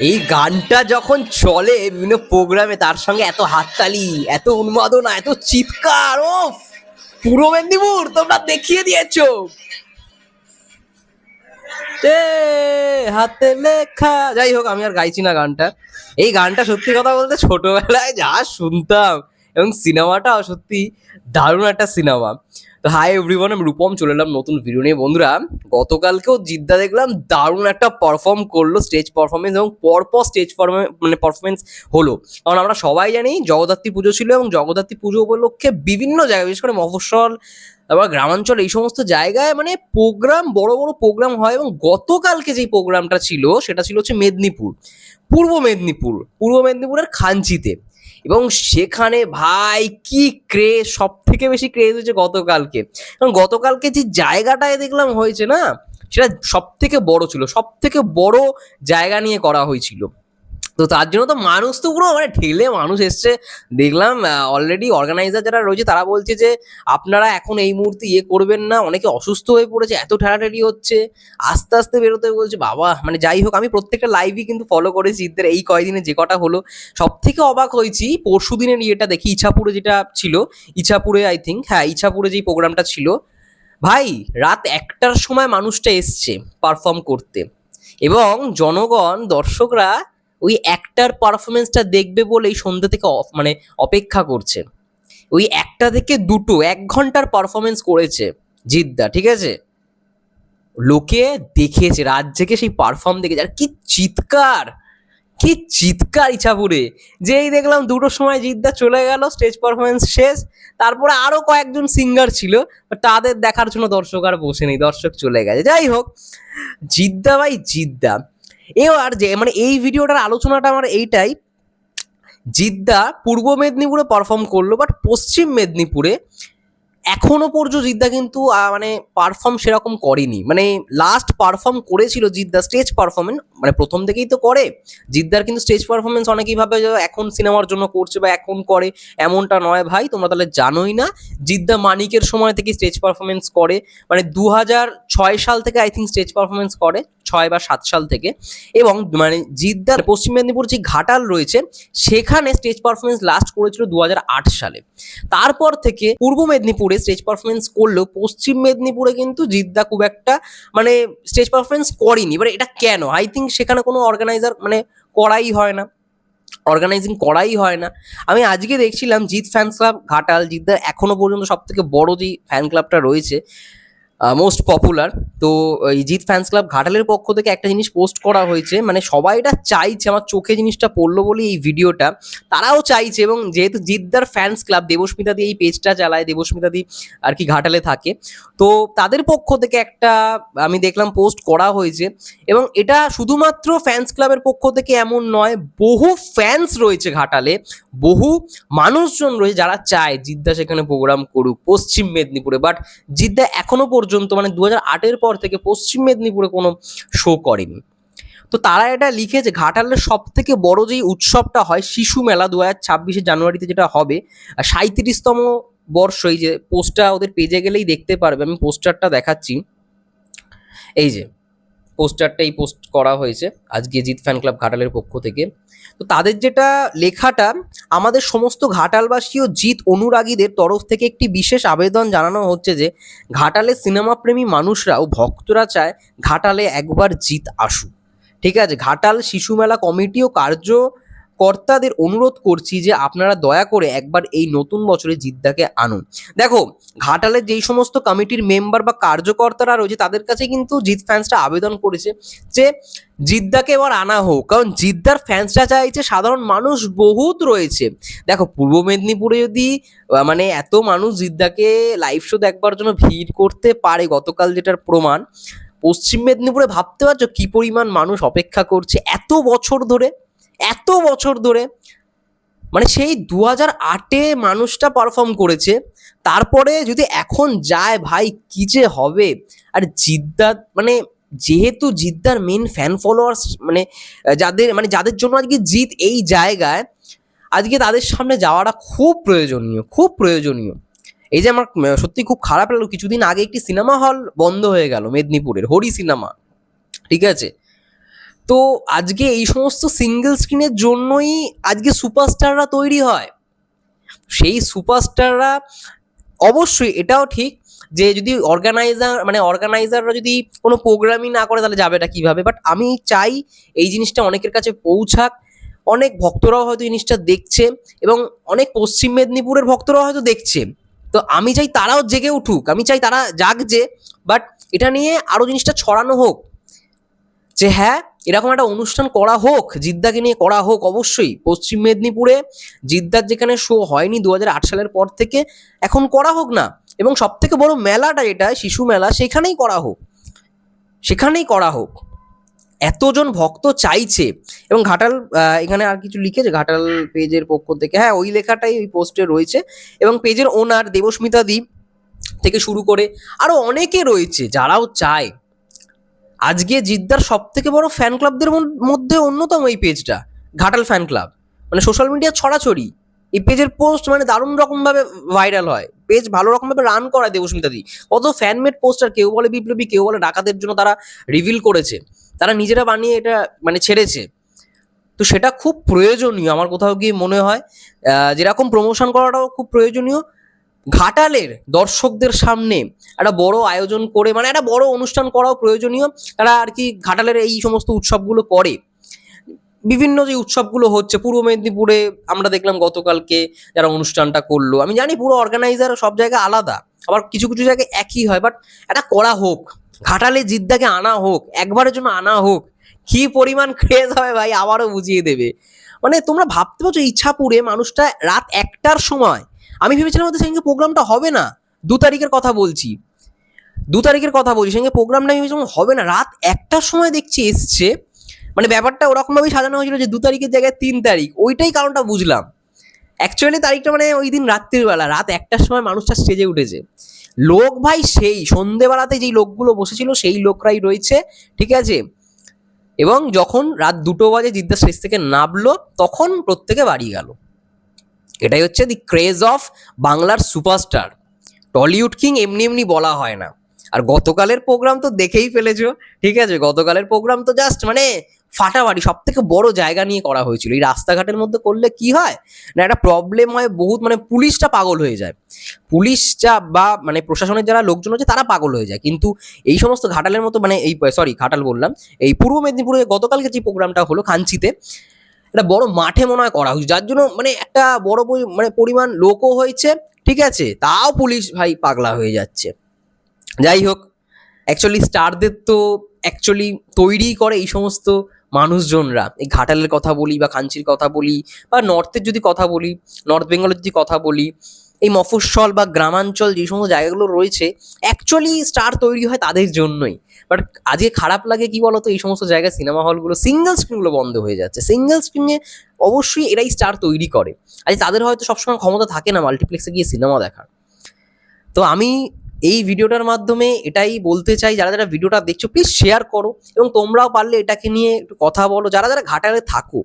এই গানটা যখন চলে বিভিন্ন প্রোগ্রামে তার সঙ্গে এত হাততালি, এত উন্মাদনা, এত চিৎকার ও পূর্ব মেদিনীপুর, তোমরা দেখিয়ে দিয়েছ। হাতে লেখা। যাই হোক, আমি আর গাইছি না গানটা। এই গানটা সত্যি কথা বলতে ছোটবেলায় যা শুনতাম, এবং সিনেমাটাও সত্যি দারুণ একটা সিনেমা। তো হাই এভরিওয়ান আমি রূপম, চলে এলাম নতুন ভিডিও নিয়ে। বন্ধুরা, গতকালকেও জিদ্দা দেখলাম, দারুণ একটা পারফর্ম করল স্টেজ পারফরমেন্স এবং পরপর স্টেজ মানে পারফরমেন্স হলো। কারণ আমরা সবাই জানি, জগদ্ধাত্রী পুজো ছিল এবং জগদ্ধাত্রী পুজো উপলক্ষে বিভিন্ন জায়গায়, বিশেষ করে মফস্বল, তারপর গ্রামাঞ্চল, এই সমস্ত জায়গায় মানে প্রোগ্রাম বড় বড় প্রোগ্রাম হয় এবং গতকালকে যেই প্রোগ্রামটা ছিল, সেটা ছিল হচ্ছে মেদিনীপুর। পূর্ব মেদিনীপুর। পূর্ব মেদিনীপুরের খাঞ্চিতে। এবং সেখানে ভাই কি ক্রেজ সব থেকে বেশি ক্রেজ হয়েছে গতকালকে। কারণ গতকালকে যে জায়গাটায় দেখলাম হয়েছে না, সেটা সব থেকে বড় ছিল সব থেকে বড় জায়গা নিয়ে করা হয়েছিল। তো তার জন্য তো মানুষ তো পুরো মানে ঠেলে মানুষ এসছে। দেখলাম অলরেডি অর্গানাইজার যারা রয়েছে তারা বলছে যে, আপনারা এখন এই মুহূর্তে ইয়ে করবেন না, অনেকে অসুস্থ হয়ে পড়েছে, এত ঠেলাঠেলি হচ্ছে। আস্তে আস্তে বেরোতে বলছে, বাবা মানে যাই হোক, আমি প্রত্যেকটা লাইভই কিন্তু ফলো করেছি, ঈদের এই কয়দিনে যে কটা হলো। সব থেকে অবাক হয়েছি পরশু দিনের ইয়েটা দেখি, ইছাপুরে যেটা ছিল, ইছাপুরে আই থিঙ্ক হ্যাঁ ইছাপুরে যেই প্রোগ্রামটা ছিল। ভাই, রাত একটার সময় মানুষটা এসছে পারফর্ম করতে। এবং জনগণ, দর্শকরা ওই একটার পারফরমেন্সটা দেখবে বলেই সন্ধ্যা থেকে মানে অপেক্ষা করছে। ওই একটা থেকে দুটো, এক ঘণ্টার পারফরমেন্স করেছে জিদ্দা, ঠিক আছে? লোকে দেখেছে রাত জেগে সেই পারফর্ম দেখেছে। আর কি চিৎকার কি চিৎকার ইচ্ছাপুরে যেই দেখলাম দুটোর সময় জিদ্দা চলে গেল স্টেজ পারফরমেন্স শেষ। তারপরে আরও কয়েকজন সিঙ্গার ছিল তাদের দেখার জন্য দর্শক আর বসে নেই দর্শক চলে গেছে। যাই হোক, জিদ্দা ভাই জিদ্দা। এবার যে মানে এই ভিডিওটার আলোচনাটা আমার এইটাই, জিদ্দা পূর্ব মেদিনীপুরে পারফর্ম করল বাট পশ্চিম মেদিনীপুরে এখনও পর্যন্ত জিদ্দা কিন্তু মানে পারফর্ম সেরকম করেনি। মানে লাস্ট পারফর্ম করেছিল জিদ্দা স্টেজ পারফরমেন্স মানে প্রথম থেকেই তো করে। জিদ্দার কিন্তু স্টেজ পারফরমেন্স অনেকেই ভাবে এখন সিনেমার জন্য করছে বা এখন করে, এমনটা নয় ভাই, তোমরা তাহলে জানোই না। জিদ্দা মানিকের সময় থেকে স্টেজ পারফরমেন্স করে মানে দু ছয় সাল থেকে আই থিঙ্ক স্টেজ পারফরমেন্স করে। ছয় বা সাত সাল থেকে এবং মানে জিদ্দার পশ্চিম মেদিনীপুর যে ঘাটাল রয়েছে, সেখানে স্টেজ পারফরমেন্স লাস্ট করেছিল দু হাজার আট সালে। তারপর থেকে পূর্ব মেদিনীপুরে স্টেজ পারফরমেন্স করলেও পশ্চিম মেদিনীপুরে কিন্তু জিদ্দা খুব একটা মানে স্টেজ পারফরমেন্স করেনি। এবার এটা কেন? আই থিঙ্ক সেখানে কোনো অর্গানাইজার মানে করাই হয় না। অর্গানাইজিং করাই হয় না। আমি আজকে দেখছিলাম জিৎ ফ্যান ক্লাব ঘাটাল, জিদ্দার এখনও পর্যন্ত সব থেকে বড় যেই ফ্যান ক্লাবটা রয়েছে মোস্ট পপুলার তো এই জিৎ ফ্যান্স ক্লাব ঘাটালের পক্ষ থেকে একটা জিনিস পোস্ট করা হয়েছে মানে সবাই এটা চাইছে, আমার চোখে জিনিসটা পড়ল বলে এই ভিডিওটা, তারাও চাইছে এবং যেহেতু জিদ্দার ফ্যান্স ক্লাব দেবস্মিতা দিয়ে এই পেজটা চালায়, দেবস্মিতা দি আর কি ঘাটালে থাকে, তো তাদের পক্ষ থেকে একটা আমি দেখলাম পোস্ট করা হয়েছে এবং এটা শুধুমাত্র ফ্যান্স ক্লাবের পক্ষ থেকে এমন নয়, বহু ফ্যান্স রয়েছে ঘাটালে, বহু মানুষজন রয়েছে যারা চায় জিদ্দা সেখানে প্রোগ্রাম করুক, পশ্চিম মেদিনীপুরে বাট জিদ্দা এখনও পর্যন্ত মানে দু হাজার পর থেকে পশ্চিম মেদিনীপুরে কোনো শো করেনি। তো তারা এটা লিখেছে ঘাটালের সব থেকে বড় যেই উৎসবটা হয়, শিশু মেলা দু হাজার ছাব্বিশে জানুয়ারিতে যেটা হবে সাঁত্রিশতম বর্ষ, এই যে পোস্টটা ওদের পেজে গেলেই দেখতে পারবে, আমি পোস্টারটা দেখাচ্ছি। এই যে পোস্টারটা এই পোস্ট করা হয়েছে আজকে জিত ফ্যান ক্লাব ঘাটালের পক্ষ থেকে। তো তাদের যেটা লেখাটা, আমাদের সমস্ত ঘাটালবাসী ও জিত অনুরাগীদের তরফ থেকে একটি বিশেষ আবেদন জানানো হচ্ছে যে ঘাটালের সিনেমাপ্রেমী মানুষরা ও ভক্তরা চায় ঘাটালে একবার জিৎ আসুক। ঠিক আছে? ঘাটাল শিশু মেলা কমিটি ও কার্যকর্তাদের অনুরোধ করছি যে আপনারা দয়া করে একবার এই নতুন বছরে জিদ্দাকে আনুন। দেখো, ঘাটালের যেই সমস্ত কমিটির মেম্বার বা কার্যকর্তারা রয়েছে, তাদের কাছে কিন্তু জিৎ ফ্যান্সটা আবেদন করেছে যে জিদ্দাকে এবার আনা হোক। কারণ জিদ্দার ফ্যান্সরা চাইছে সাধারণ মানুষ বহুত রয়েছে। দেখো, পূর্ব মেদিনীপুরে যদি মানে এত মানুষ জিদ্দাকে লাইভ শো দেখবার জন্য ভিড় করতে পারে, গতকাল যেটার প্রমাণ, পশ্চিম মেদিনীপুরে ভাবতে পারছ কি পরিমাণ মানুষ অপেক্ষা করছে এত বছর ধরে? এত বছর ধরে মানে সেই দু হাজার আটে মানুষটা পারফর্ম করেছে, তারপরে যদি এখন যায় ভাই কি যে হবে? আর জিদ্দা মানে যেহেতু জিদ্দার মেন ফ্যান ফলোয়ার্স মানে যাদের মানে যাদের জন্য আজকে জিত এই জায়গায়, আজকে তাদের সামনে যাওয়াটা খুব প্রয়োজনীয় খুব প্রয়োজনীয়। এই যে আমার সত্যি খুব খারাপ লাগল, কিছুদিন আগে একটি সিনেমা হল বন্ধ হয়ে গেল মেদিনীপুরের, হরি সিনেমা ঠিক আছে? তো আজকে এই সমস্ত সিঙ্গেল স্ক্রিনের জন্যই আজকে সুপারস্টাররা তৈরি হয়। সেই সুপারস্টাররা অবশ্যই এটাও ঠিক যে যদি অর্গানাইজার মানে অর্গানাইজাররা যদি কোনো প্রোগ্রামই না করে তাহলে যাবেটা কীভাবে? বাট আমি চাই এই জিনিসটা অনেকের কাছে পৌঁছাক। অনেক ভক্তরাও হয়তো জিনিসটা দেখছে এবং অনেক পশ্চিম মেদিনীপুরের ভক্তরাও হয়তো দেখছে। তো আমি চাই তারাও জেগে উঠুক। আমি চাই তারা জাগছে বাট এটা নিয়ে আরও জিনিসটা ছড়ানো হোক। যে হ্যাঁ এরকম একটা অনুষ্ঠান করা হোক, জিদ্দাকে নিয়ে করা হোক অবশ্যই। পশ্চিম মেদিনীপুরে জিদ্দার যেখানে শো হয়নি দু সালের পর থেকে, এখন করা হোক না। এবং সব থেকে বড় মেলাটা যেটা, শিশু মেলা, সেখানেই করা হোক। সেখানেই করা হোক। এতজন ভক্ত চাইছে। এবং ঘাটাল এখানে আর কিছু লিখেছে, ঘাটাল পেজের পক্ষ থেকে। হ্যাঁ ওই লেখাটাই ওই পোস্টে রয়েছে। এবং পেজের ওনার দেবস্মিতা দ্বীপ থেকে শুরু করে আরও অনেকে রয়েছে যারাও চায়। আজকে জিদ্দার সব থেকে বড় ফ্যান ক্লাবদের মধ্যে অন্যতম এই পেজটা ঘাটাল ফ্যান ক্লাব মানে সোশ্যাল মিডিয়া ছড়াছড়ি। এই পেজের পোস্ট মানে দারুণ রকম ভাবে ভাইরাল হয়। পেজ ভালো রকম ভাবে রান করায় দেবস্মিতা দি। কত ফ্যানমেড পোস্টার কেউ বলে বিপ্লবী, কেউ বলে ডাকাতের জন্য তারা রিভিল করেছে। তারা নিজেরা বানিয়ে এটা মানে ছেড়েছে। তো সেটা খুব প্রয়োজনীয়। আমার কোথাও গিয়ে মনে হয় যেরকম প্রমোশন করাটাও খুব প্রয়োজনীয়। ঘাটালের দর্শকদের সামনে একটা বড় আয়োজন করে মানে একটা বড় অনুষ্ঠান করাও প্রয়োজনীয়। তারা আর কি ঘাটালের এই সমস্ত উৎসবগুলো করে। বিভিন্ন যে উৎসবগুলো হচ্ছে, পূর্ব মেদিনীপুরে আমরা দেখলাম গতকালকে যারা অনুষ্ঠানটা করল। আমি জানি পুরো অর্গানাইজার সব জায়গায় আলাদা, আবার কিছু কিছু জায়গায় একই হয় বাট এটা করা হোক, ঘাটালে জিদ্দাকে আনা হোক, একবারের জন্য আনা হোক, কি পরিমাণ ক্রেজ হবে ভাই, আবারও বুঝিয়ে দেবে। মানে তোমরা ভাবতে পারছ, ইচ্ছাপুরে মানুষটা রাত একটার সময় আমি ভেবেছিলাম হয়তো সেদিনকে প্রোগ্রামটা হবে না। দু তারিখের কথা বলছি। দু তারিখের কথা বলছি, সেদিনকে প্রোগ্রামটা আমি ভেবেছিলাম হবে না। রাত একটার সময় দেখছি এসছে। মানে ব্যাপারটা ওরকমভাবেই সাজানো হয়েছিল যে দু তারিখের জায়গায় তিন তারিখ। ওইটাই কারণটা বুঝলাম। অ্যাকচুয়ালি তারিখটা মানে ওই দিন রাত্রিবেলা রাত একটার সময় মানুষটা স্টেজে উঠেছে। লোক ভাই সেই, সন্ধেবেলাতে যেই লোকগুলো বসেছিল, সেই লোকরাই রয়েছে, ঠিক আছে? এবং যখন রাত দুটো বাজে জিদ্দা স্টেজ থেকে নামলো, তখন প্রত্যেকে বাড়ি গেল। এটাই হচ্ছে দি ক্রেজ অফ বাংলার সুপারস্টার টলিউড কিং এমনি এমনি বলা হয় না। আর গতকালের প্রোগ্রাম তো দেখেই ফেলেছো, ঠিক আছে? গতকালের প্রোগ্রাম তো জাস্ট মানে ফাটাফাটি সব থেকে বড় জায়গা নিয়ে করা হয়েছিল। এই রাস্তাঘাটের মধ্যে করলে কি হয়? না, একটা প্রবলেম হয় বহুত মানে পুলিশটা পাগল হয়ে যায়। পুলিশ যা বা মানে প্রশাসনের যারা লোকজন আছে, তারা পাগল হয়ে যায়। কিন্তু এই সমস্ত ঘাটালের মতো মানে এই সরি ঘাটাল বললাম। এই পূর্ব মেদিনীপুরে গতকালকে যে প্রোগ্রামটা হলো কাঞ্চিতে একটা বড় মাঠে মনে হয় করা হয়েছে। যার জন্য মানে একটা বড় মানে পরিমাণ লোকও হয়েছে, ঠিক আছে? তাও পুলিশ ভাই পাগলা হয়ে যাচ্ছে। যাই হোক অ্যাকচুয়ালি স্টারদের তো অ্যাকচুয়ালি তৈরি করে এই সমস্ত মানুষজনরা। এই ঘাটালের কথা বলি বা কাঞ্চির কথা বলি বা নর্থের যদি কথা বলি নর্থ বেঙ্গলের যদি কথা বলি এই মফস্বল বা গ্রামাঞ্চল যে সমস্ত জায়গাগুলো রয়েছে অ্যাকচুয়ালি স্টার তৈরি হয় তাদের জন্যই। বাট আজকে খারাপ লাগে কি বলতো? এই সমস্ত জায়গায় সিনেমা হলগুলো সিঙ্গেল স্ক্রিনগুলো বন্ধ হয়ে যাচ্ছে। সিঙ্গেল স্ক্রিনে অবশ্যই এরাই স্টার তৈরি করে। আজ তাদের হয়তো সবসময় ক্ষমতা থাকে না মাল্টিপ্লেক্সে গিয়ে সিনেমা দেখার। তো আমি এই ভিডিওটার মাধ্যমে এটাই বলতে চাই, যারা যারা ভিডিওটা দেখছ প্লিজ শেয়ার করো এবং তোমরাও পারলে এটাকে নিয়ে একটু কথা বলো। যারা যারা ঘাটালে থাকো,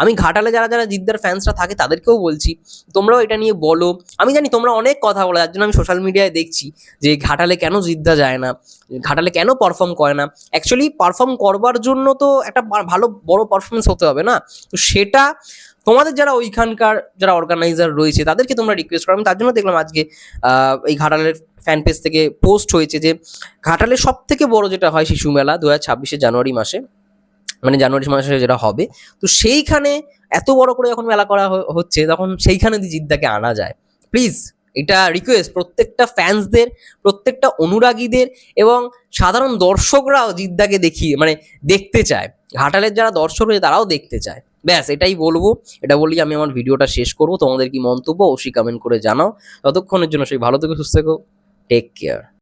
আমি ঘাটালে যারা যারা জিদ্দার ফ্যান্সরা থাকে, তাদেরকেও বলছি, তোমরাও এটা নিয়ে বলো। আমি জানি তোমরা অনেক কথা বলো যার জন্য আমি সোশ্যাল মিডিয়ায় দেখছি যে ঘাটালে কেন জিদ্দা যায় না, ঘাটালে কেন পারফর্ম করে না। অ্যাকচুয়ালি পারফর্ম করবার জন্য তো একটা ভালো বড় পারফরমেন্স হতে হবে না। তো সেটা তোমাদের যারা ওইখানকার যারা অর্গানাইজার রয়েছে, তাদেরকে তোমরা রিকোয়েস্ট করো। আমি তার জন্য দেখলাম আজকে এই ঘাটালের ফ্যান পেজ থেকে পোস্ট হয়েছে যে, ঘাটালের সব থেকে বড় যেটা হয় শিশু মেলা দু হাজার জানুয়ারি মাসে মানে জানুয়ারি মাসে যেটা হবে, তো সেইখানে এত বড় করে যখন মেলা করা হচ্ছে, তখন সেইখানে জিদ্দাকে আনা যায়। প্লিজ এটা রিকোয়েস্ট প্রত্যেকটা ফ্যান্সদের প্রত্যেকটা অনুরাগীদের এবং সাধারণ দর্শকরাও জিদ্দাকে দেখি মানে দেখতে চায়। ঘাটালের যারা দর্শক রয়েছে, তারাও দেখতে চায়। ব্যাস, এটাই বলব। এটা বলি আমি আমার ভিডিওটা শেষ করব। তোমাদের কি মন্তব্য অবশ্যই কমেন্ট করে জানাও। ততক্ষণের জন্য সেই ভালো থেকে, সুস্থ থেকো। Take care